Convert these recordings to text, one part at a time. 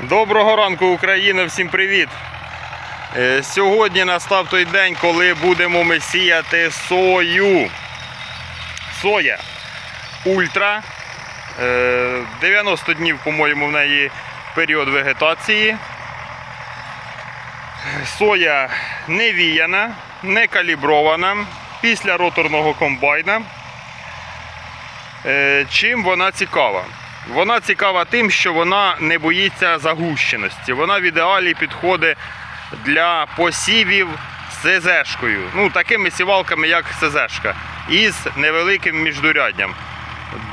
Доброго ранку, Україна, всім привіт! Е, Сьогодні настав той день, коли будемо ми сіяти сою. Соя ультра. Е, 90 днів, по-моєму, в неї період вегетації. Соя не віяна, не калібрована після роторного комбайна. Е, Чим вона цікава? Вона цікава тим, що вона не боїться загущеності. Вона в ідеалі підходить для посівів з СЗшкою. Ну, такими сівалками, як СЗшка, із невеликим міждурядням.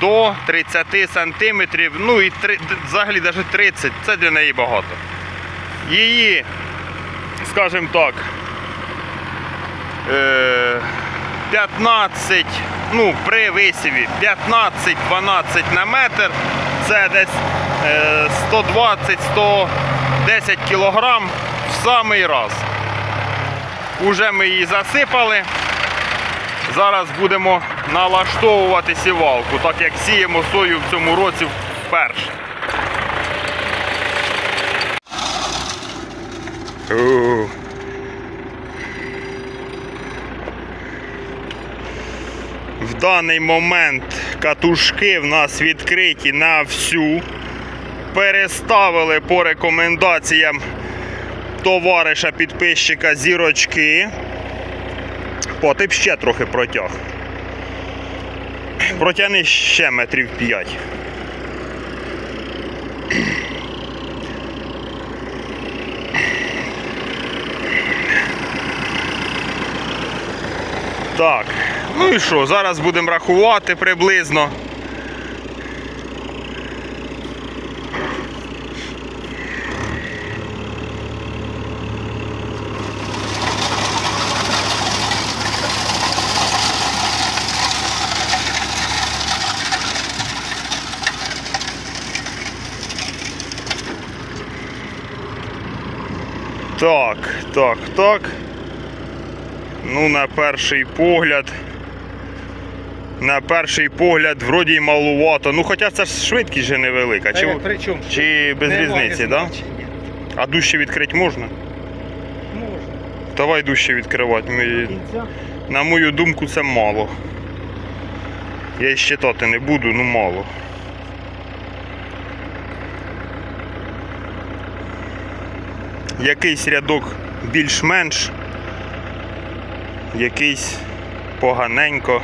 До 30 сантиметрів, ну і три- взагалі навіть 30, це для неї багато. Її, скажімо так, е, 15, ну при висіві 15-12 на метр, це десь е, 120-110 кілограм в самий раз. Уже ми її засипали. Зараз будемо налаштовувати сівалку, так як сіємо сою в цьому році вперше. Ух. Даний момент катушки в нас відкриті на всю. Переставили по рекомендаціям товариша підписчика зірочки. О, ти б ще трохи протяг. Протягни ще метрів 5. Так, ну і що, зараз будемо рахувати приблизно. Так, так, так. Ну, на перший погляд. На перший погляд, вроді й малувато. Ну, хоча це ж швидкість же невелика. Чи, при чому? чи без різниці, так? Да? А дужче відкрити можна? Можна. Давай дужче відкривати. Ми... Кінця. На мою думку, це мало. Я й щитати не буду, ну мало. Якийсь рядок більш-менш, якийсь поганенько.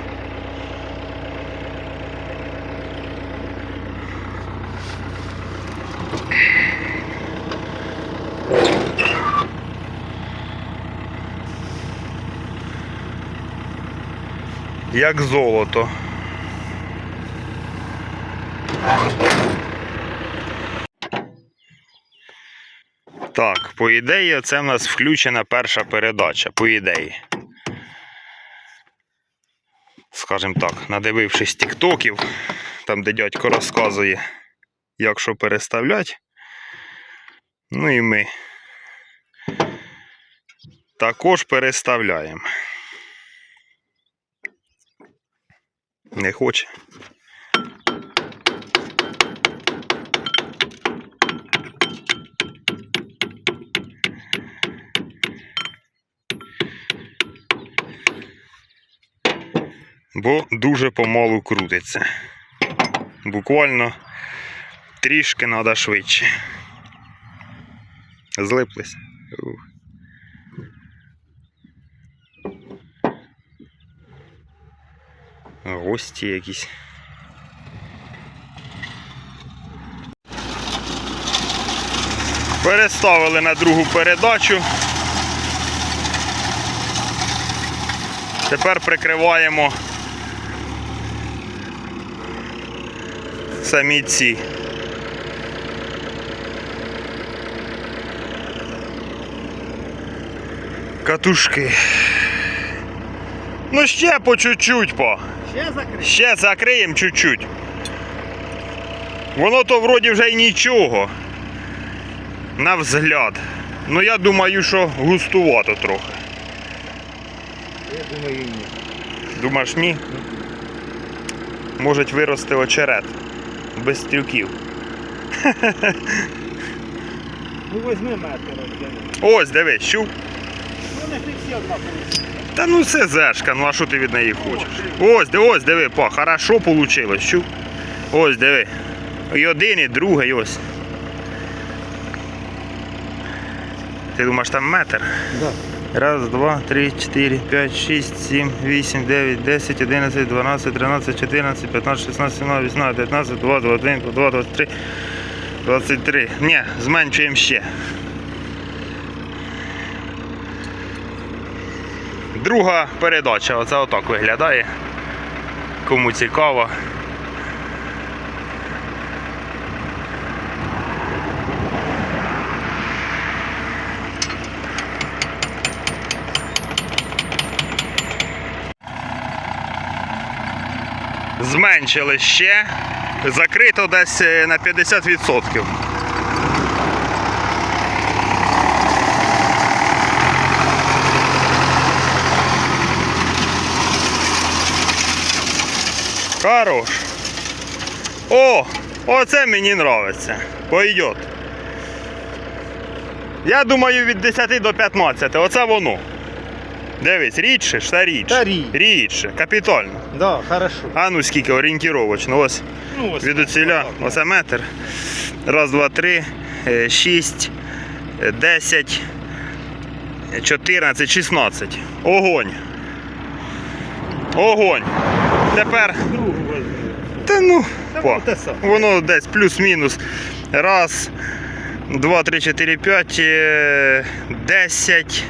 Як золото. Так, по ідеї, це в нас включена перша передача, по ідеї. Скажімо так, надивившись тіктоків, там де дядько розказує, як що переставляти. Ну і ми також переставляємо. Не хоче. Бо дуже помалу крутиться. Буквально трішки треба швидше. Злиплись. Гості якісь. Переставили на другу передачу. Тепер прикриваємо самі ці. Катушки. Ну ще по чуть-чуть по. Ще закрити. Ще закриємо чуть-чуть. Воно то вроді вже й нічого. На взгляд. Ну я думаю, що густувато трохи. Я думаю, ні. Думаєш ні? Можуть вирости очерет. Без трюків. Ну возьми метр. Ось, дивись, чув? Ну не ти всі однакові. Та ну це зешка, ну а що ти від неї хочеш? Ось, диви, ось, диви, па, хорошо вийшло, чув? Ось, диви. І один, і другий, ось. Ти думаєш там метр? Да. Раз, два, три, чотири, п'ять, шість, сім, вісім, дев'ять, десять, одинадцять, дванадцять, тринадцять, чотирнадцять, п'ятнадцять, шістнадцять, сімнадцять, вісімнадцять, дев'ятнадцять, два, двадцять один, два, двадцять три, двадцять три. Ні, зменшуємо ще. Друга передача, оце отак виглядає. Кому цікаво. Зменшили ще. Закрито десь е, на 50%. Хорош. О, оце мені нравиться. Пойдет. Я думаю від 10 до 15. Оце воно. Дивись, рідше ж та рідше. Та рідше. Рідше, капітально. Да, хорошо. А ну скільки орієнтировочно. Ось Ну, ось. від оціля, оце метр. Раз, два, три, е, шість, е, десять, чотирнадцять, шістнадцять. Огонь. Огонь. Тепер. Та ну, по. воно саме. Воно десь плюс-мінус. Раз, два, три, чотири, п'ять, е, десять,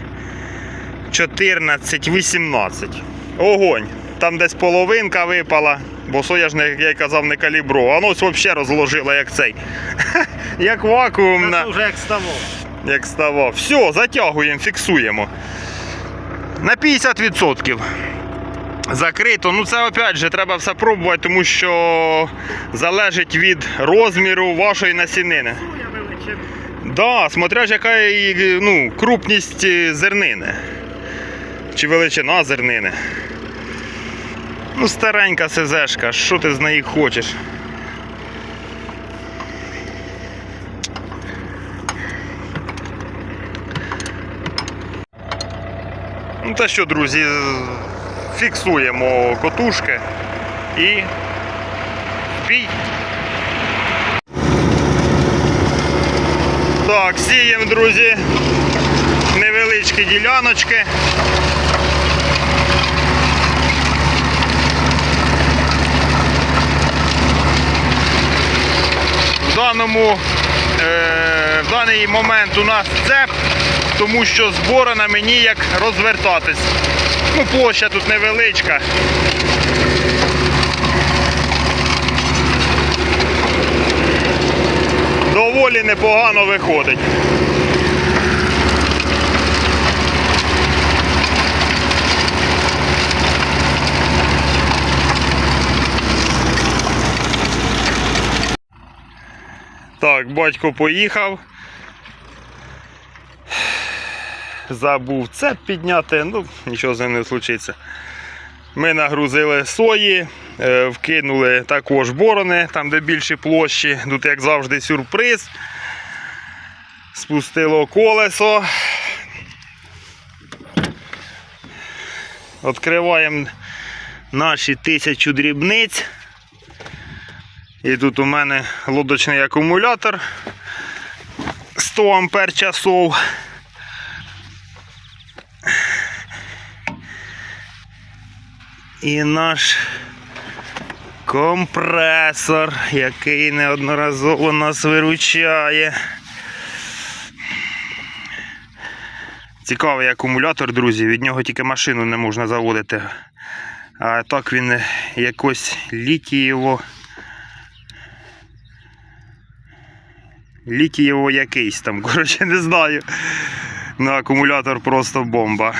чотирнадцять, вісімнадцять. Огонь. Там десь половинка випала, бо соя ж як я казав, не калібро. А ну ось взагалі розложила як цей. Як вакуумна, Це вже як ставав. як ставав. Все, затягуємо, фіксуємо. На 50% закрито. Ну це опять же треба все пробувати, тому що залежить від розміру вашої насінини. Да, смотря ж яка і, ну, крупність е, зернини. Чи величина зернини. Ну, старенька СЗшка, що ти з неї хочеш? Ну та що, друзі, фіксуємо котушки і бій. Так, сіємо, друзі, невеличкі діляночки. В даному е, в даний момент у нас цеп, тому що збора на мені як розвертатись. Ну, площа тут невеличка. Доволі непогано виходить. Так, батько поїхав. Забув цеп підняти, ну нічого з ним не случиться. Ми нагрузили сої, е, вкинули також борони, там де більші площі. Тут, як завжди, сюрприз. Спустило колесо. Відкриваємо наші тисячу дрібниць. І тут у мене лодочний акумулятор 100 ампер часов. І наш компресор, який неодноразово нас виручає. Цікавий акумулятор, друзі, від нього тільки машину не можна заводити. А так він якось літієво. Літієво якийсь там, коротше, не знаю. Ну, акумулятор просто бомба.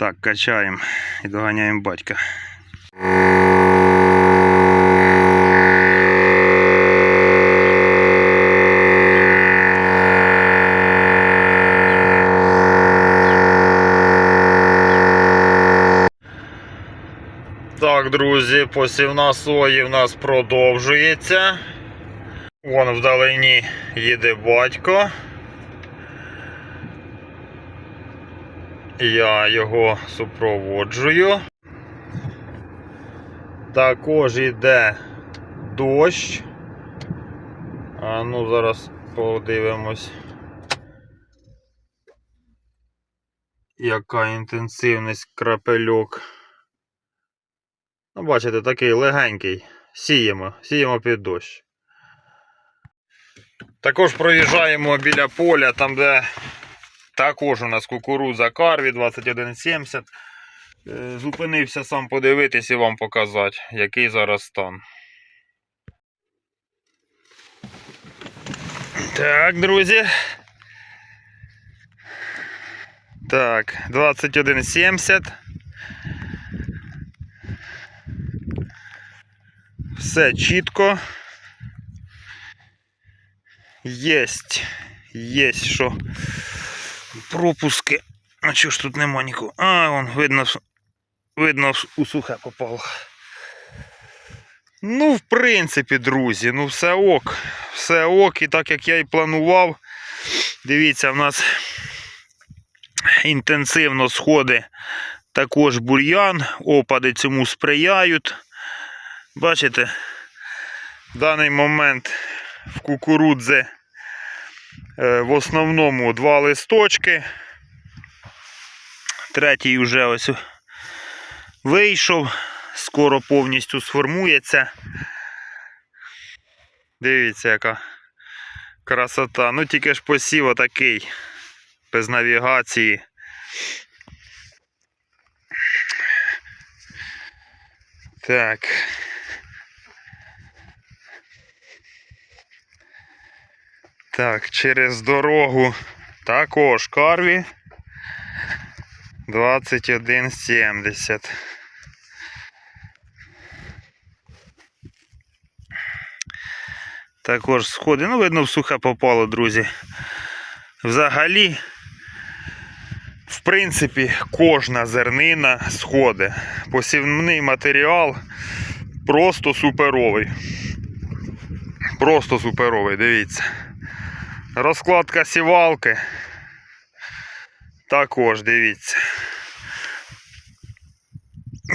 Так, качаємо і доганяємо батька. Так, друзі, посівна сої в нас продовжується. Вон вдалині їде батько. Я його супроводжую. Також йде дощ. А ну зараз подивимось. Яка інтенсивність крапельок. Ну, бачите, такий легенький. Сіємо, сіємо під дощ. Також проїжджаємо біля поля, там де також у нас кукурудза Карві 2170. Е, Зупинився сам подивитись і вам показати, який зараз стан. Так, друзі. Так, 2170. Все чітко. Єсть. Єсть, що пропуски. А чого ж тут нема нікого? А, вон, видно, видно, у сухе попало. Ну, в принципі, друзі, ну все ок. Все ок, і так як я і планував. Дивіться, в нас інтенсивно сходи також бур'ян, опади цьому сприяють. Бачите, в даний момент в кукурудзи е, в основному два листочки. Третій вже ось вийшов, скоро повністю сформується. Дивіться, яка красота. Ну тільки ж посів отакий, без навігації. Так. Так, через дорогу також карві 2170. Також сходи. Ну, видно, в сухе попало, друзі. Взагалі, в принципі, кожна зернина сходи. Посівний матеріал просто суперовий. Просто суперовий, дивіться. Розкладка сівалки. Також дивіться.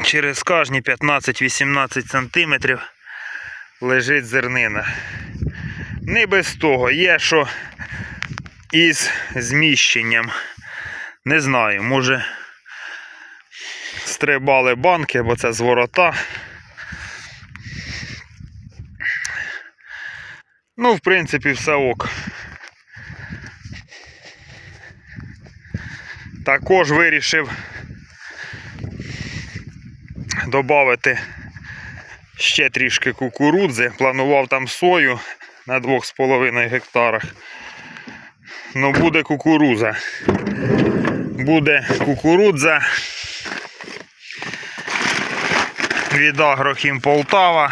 Через кожні 15-18 сантиметрів лежить зернина. Не без того, є що із зміщенням. Не знаю, може стрибали банки, бо це з ворота. Ну, в принципі, все ок. Також вирішив додати ще трішки кукурудзи. Планував там сою на 2,5 гектарах. Ну, буде кукуруза. Буде кукурудза від Агрохім Полтава.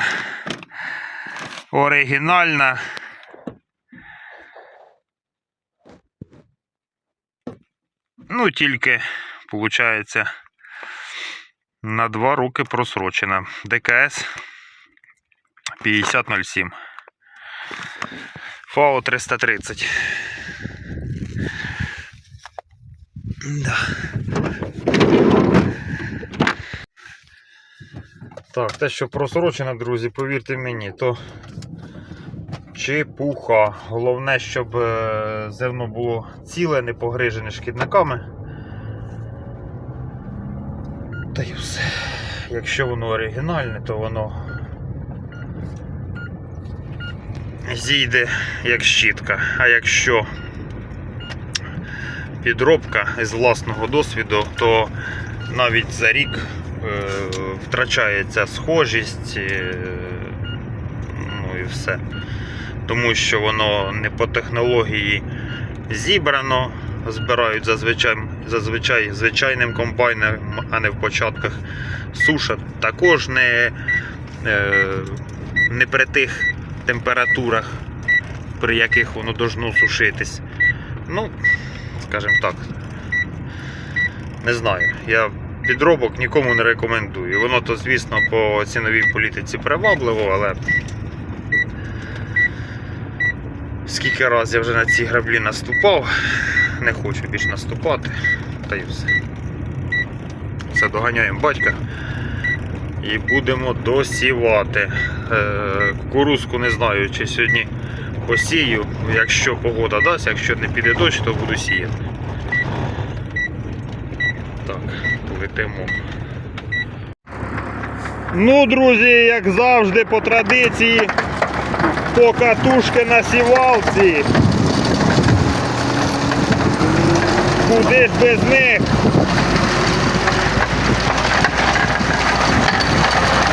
Оригінальна. Ну, тільки, виходить, на 2 роки просрочена. ДКС 5007. ФАО 330. Да. Так, те, що просрочено, друзі, повірте мені, то чепуха. Головне, щоб е, зерно було ціле, не погрижене шкідниками. Та й все. Якщо воно оригінальне, то воно зійде як щітка. А якщо підробка з власного досвіду, то навіть за рік е, втрачається схожість, е, ну і все. Тому що воно не по технології зібрано, збирають зазвичай, зазвичай звичайним комбайнером, а не в початках сушать. Також не, е, не при тих температурах, при яких воно должно сушитись. Ну, скажімо так, не знаю. Я підробок нікому не рекомендую. Воно то, звісно, по ціновій політиці привабливо, але скільки разів я вже на ці граблі наступав. Не хочу більше наступати. Та й все. Все, доганяємо батька. І будемо досівати. Е, кукурузку не знаю, чи сьогодні посію. Якщо погода дасть, якщо не піде дощ, то буду сіяти. Так, летимо. Ну, друзі, як завжди, по традиції, покатушки на сівалці. Куди ж без них?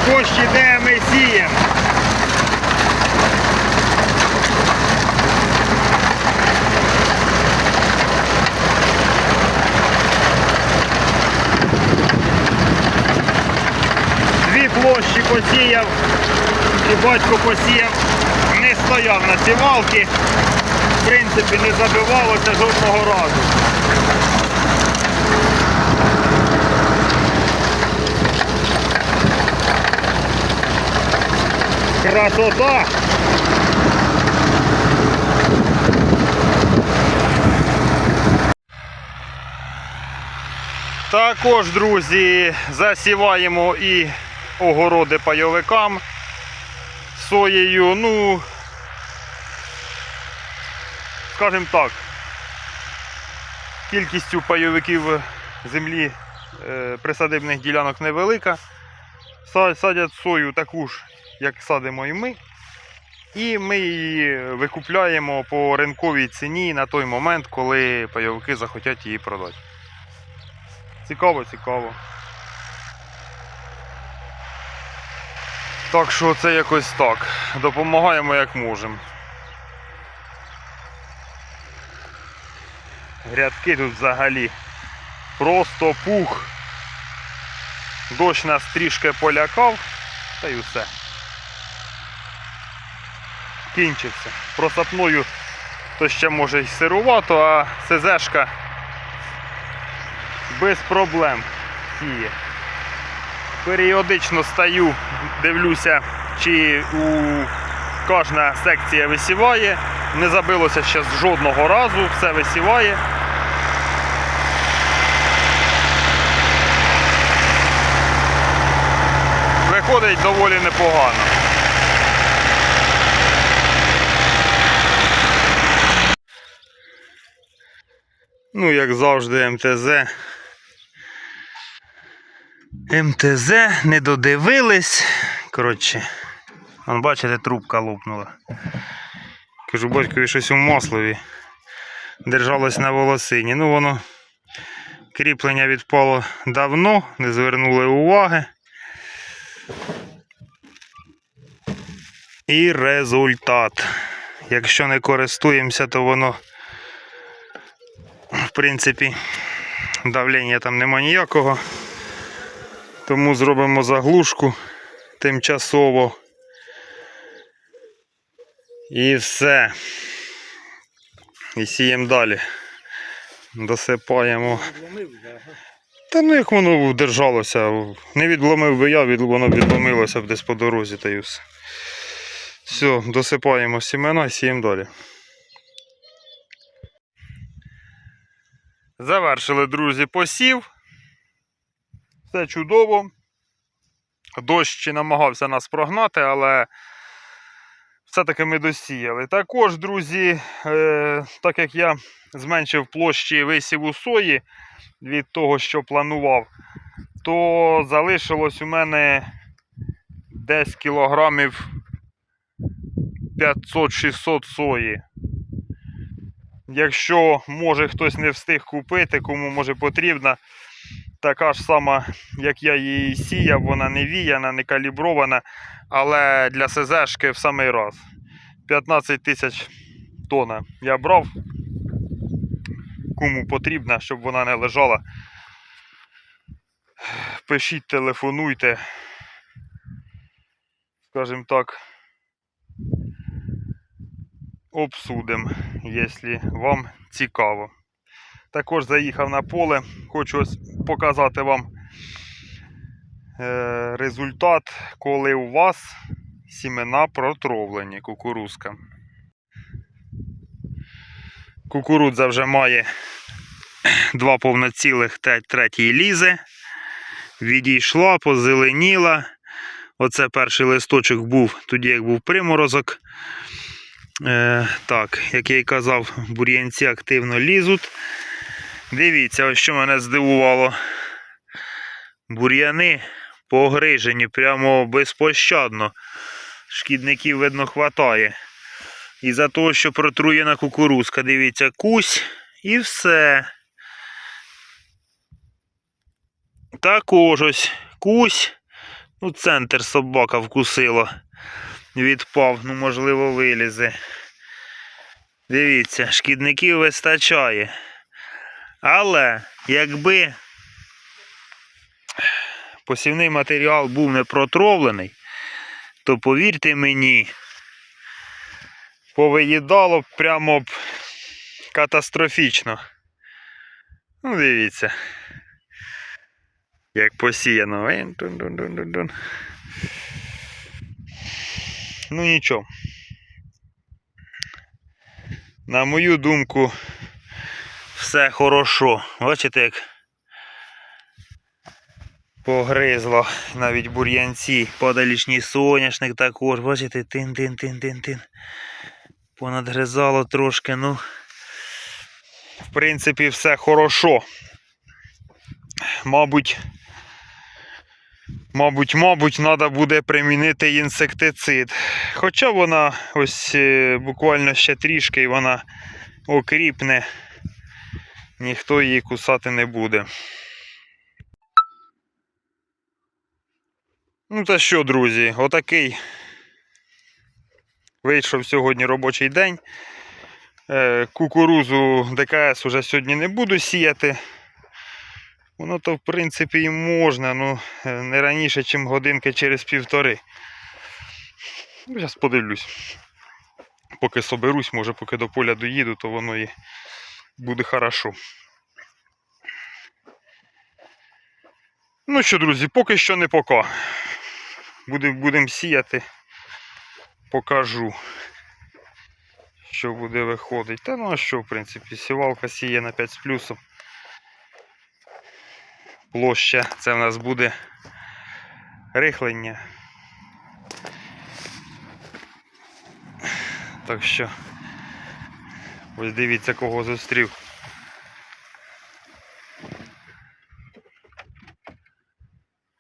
Дощ іде, ми сіємо. Дві площі посіяв, і батько посіяв, стояв на сівалки, в принципі не забивалося жодного разу. Красота! Також, друзі, засіваємо і огороди пайовикам соєю. Ну, скажімо так, кількістю пайовиків землі е, присадибних ділянок невелика. Садять сою таку ж, як садимо і ми. І ми її викупляємо по ринковій ціні на той момент, коли пайовики захотять її продати. Цікаво, цікаво. Так що це якось так. Допомагаємо як можемо. Грядки тут взагалі просто пух. Дощ нас трішки полякав, та й усе. Кінчився. Просапною то ще може й сирувато, а СЗшка без проблем сіє. Періодично стаю, дивлюся, чи у кожна секція висіває. Не забилося ще з жодного разу, все висіває. Виходить доволі непогано. Ну, як завжди, МТЗ. МТЗ не додивились. Коротше, вон, бачите, трубка лопнула. Кажу, батькові щось у маслові. Держалось на волосині. Ну воно кріплення відпало давно, не звернули уваги. І результат. Якщо не користуємося, то воно в принципі давлення там нема ніякого. Тому зробимо заглушку тимчасово. І все. І сіємо далі. Досипаємо. Та ну як воно держалося. Не відломив би я, воно відломилося б десь по дорозі та й все. Все, досипаємо сімена і сіємо далі. Завершили, друзі, посів. Все чудово. Дощ намагався нас прогнати, але все-таки ми досіяли. Також, друзі, е, так як я зменшив площі висіву сої від того, що планував, то залишилось у мене десь кілограмів 500-600 сої. Якщо може хтось не встиг купити, кому може потрібна, така ж сама, як я її сіяв, вона не віяна, не калібрована, але для СЗшки в самий раз. 15 тисяч тонн я брав. Кому потрібна, щоб вона не лежала. Пишіть, телефонуйте. Скажімо так. Обсудимо, якщо вам цікаво. Також заїхав на поле, хочу показати вам е, результат, коли у вас сімена протровлені кукурузка. Кукурудза вже має два повноцілих третій лізе. Відійшла, позеленіла. Оце перший листочок був тоді, як був приморозок. Е, так, як я й казав, бур'янці активно лізуть. Дивіться, що мене здивувало. Бур'яни погрижені прямо безпощадно. Шкідників, видно, хватає. І за того, що протруєна кукурузка, дивіться, кусь і все. Також ось кусь. Ну, центр собака вкусила. Відпав, ну, можливо, вилізе. Дивіться, шкідників вистачає. Але якби посівний матеріал був не протравлений, то повірте мені, повиїдало прямо б катастрофічно. Ну, дивіться. Як посіяно. Ну нічого. На мою думку, все хорошо. Бачите, як погризло навіть бур'янці, подалішній соняшник також. Бачите, тин-тин-тин-тин-тин. Понадгризало трошки, ну. В принципі, все хорошо. Мабуть, мабуть, мабуть, треба буде примінити інсектицид. Хоча вона ось е, буквально ще трішки і вона окріпне, ніхто її кусати не буде. Ну та що, друзі, отакий вийшов сьогодні робочий день. Е, Кукурузу ДКС уже сьогодні не буду сіяти. Воно то, в принципі, і можна, ну е, не раніше, ніж годинки через півтори. Ну, зараз подивлюсь. Поки соберусь, може, поки до поля доїду, то воно і буде хорошо. Ну що, друзі, поки що не пока. Будемо будем сіяти, покажу, що буде виходити. Та ну а що, в принципі, сівалка сіє на 5 з плюсом. Площа це в нас буде рихлення. Так що ось дивіться, кого зустрів.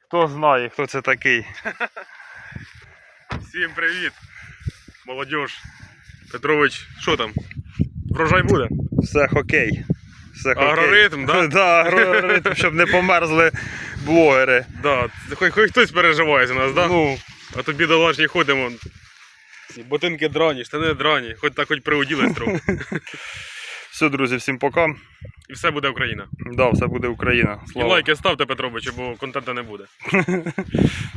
Хто знає, хто це такий. Всім привіт, молодіж. Петрович, що там? Врожай буде? Все хокей. Все хокей. Агроритм, да? да, агроритм, щоб не померзли блогери. Да. Хоч, хоч хтось переживає за нас, да? Ну, А то бідолашні ходимо. Ці Ботинки драні, штани драні, хоч так хоч приуділись трохи. все, друзі, всім пока. І все буде Україна. Да, все буде Україна. І Слава. лайки ставте Петровичу, бо контенту не буде.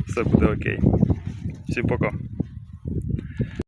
Все буде окей. Всім пока.